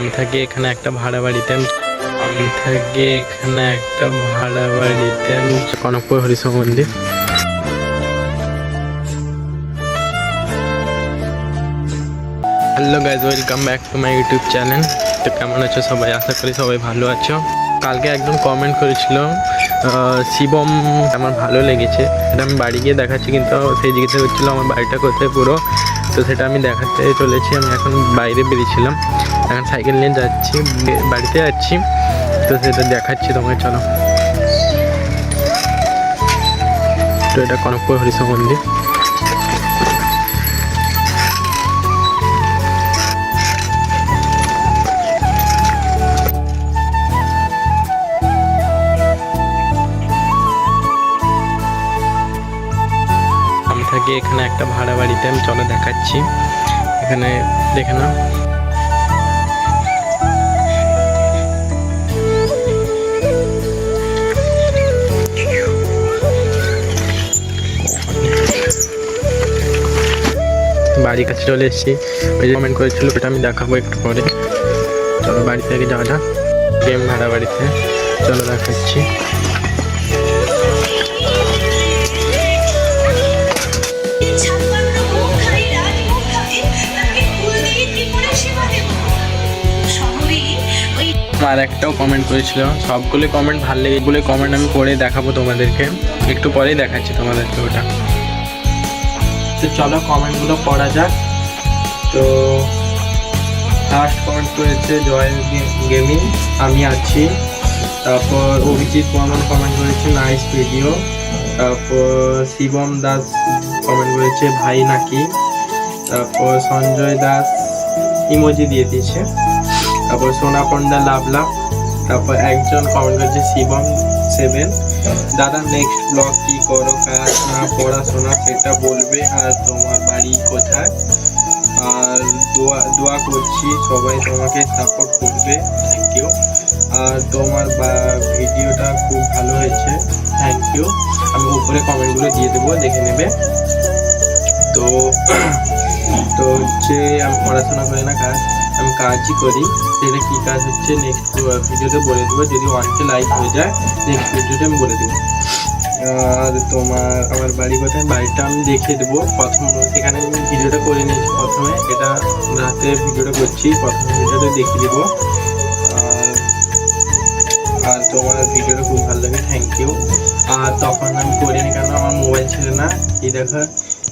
আমি থাকি এখানে একটা ভাড়া বাড়িতে আমি থাকি এখানে একটা ভাড়া বাড়িতে কনকপুর হরিশ মন্দির। Hello guys welcome back to my YouTube channel তো কেমন আছো সবাই? আশা করি সবাই ভালো আছো। কালকে একজন কমেন্ট করেছিল শিবম, আমার ভালো লেগেছে। এটা আমি বাড়ি গিয়ে দেখাচ্ছি, কিন্তু সেই জিজ্ঞাসা করছিল আমার বাড়িটা কোথায় পুরো। তো সেটা আমি দেখাতে চলেছি, আমি এখন বাইরে বেরিয়েছিলাম। এখন সাইকেল নিয়ে যাচ্ছি বাড়িতে যাচ্ছি তো সেটা দেখাচ্ছি তোমাকে চলো। তো এটা কনকপুর হরিশ মন্দির। থাকি এখানে একটা ভাড়া বাড়িতে, আমি চলো দেখাচ্ছি। এখানে দেখে নাও। বাড়ির কাছে চলে এসেছি। ওই যে কমেন্ট করেছিল, ওটা আমি দেখাবো একটু পরে। চলো বাড়ি থেকে যাওয়া যাক। প্রেম ভাড়া বাড়িতে। চলো দেখাচ্ছি। আর একটাও কমেন্ট করেছিল। সবগুলো কমেন্ট ভালো লেগে কমেন্ট আমি পড়ে দেখাবো তোমাদেরকে। একটু পরেই দেখাচ্ছি তোমাদেরকে ওটা। তো চলো কমেন্টগুলো পড়া যাক। তো ফার্স্ট কমেন্ট করেছে জয় গেমিং আমি আছি। তারপর অভিজিৎ বর্মন কমেন্ট করেছে নাইস ভিডিও তারপর শিবম দাস কমেন্ট করেছে, ভাই নাকি? তারপর সঞ্জয় দাস ইমোজি দিয়ে দিয়েছে। তারপর সোনা পন্ডা লাভ লাভ তারপর একজন কমেন্ট করেছে, শিবম সেভেন দাদা নেক্সট ব্লগ কি করো? কাজ না পড়াশোনা সেটা বলবে আর তোমার বাড়ি কোথায়? আর দোয়া দোয়া করছি সবাই তোমাকে সাপোর্ট করবে। থ্যাংক ইউ আর তোমার ভিডিওটা খুব ভালো হয়েছে। থ্যাংক ইউ আমি উপরে কমেন্টগুলো দিয়ে দেবো, দেখে নেবে। তো তো হচ্ছে আমি পড়াশোনা করি না কাজ আমি কাজই করি। সেটা কী কাজ হচ্ছে নেক্সট ভিডিওতে বলে দেবো। যদি অনেকটা লাইক হয়ে যায় নেক্সট ভিডিওতে আমি বলে দেবো। আর তোমার, আমার বাড়ি কোথায়? বাড়িটা আমি দেখিয়ে দেবো। প্রথম এখানে আমি ভিডিওটা করে নিয়েছি প্রথমে। এটা রাতে ভিডিওটা করছি, প্রথম ভিডিওটা দেখিয়ে দেবো। আর তোমার ভিডিওটা খুব ভালো লাগে থ্যাংক ইউ আর তখন আমি করিনি কেন? আমার মোবাইল ছিল না। এই দেখো,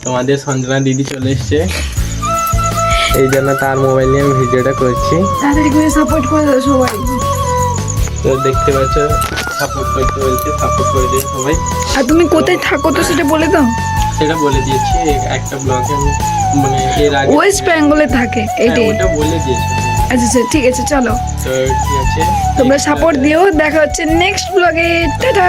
তোমাদের সঞ্জনা দিদি চলে এসছে। এই জন্য তার মোবাইল নিয়ে আমি ভিডিওটা করছি। তাড়াতাড়ি করে সাপোর্ট করে দাও সবাই। তো দেখতে পাচ্ছ সাপোর্ট করতে বলছে সাপোর্ট করে দিই সবাই। আর তুমি কোথায় থাকো তো সেটা বলে দাও। সেটা বলে দিয়েছি একটা ব্লগে আমি মানে এর আগে ওয়েস্ট বেঙ্গলে থাকে হ্যাঁ, এটাই ওটা বলে দিয়েছি। আচ্ছা আচ্ছা ঠিক আছে চলো। তো ঠিক আছে তোমরা সাপোর্ট দিও দেখা হচ্ছে নেক্সট ব্লগে টাটা!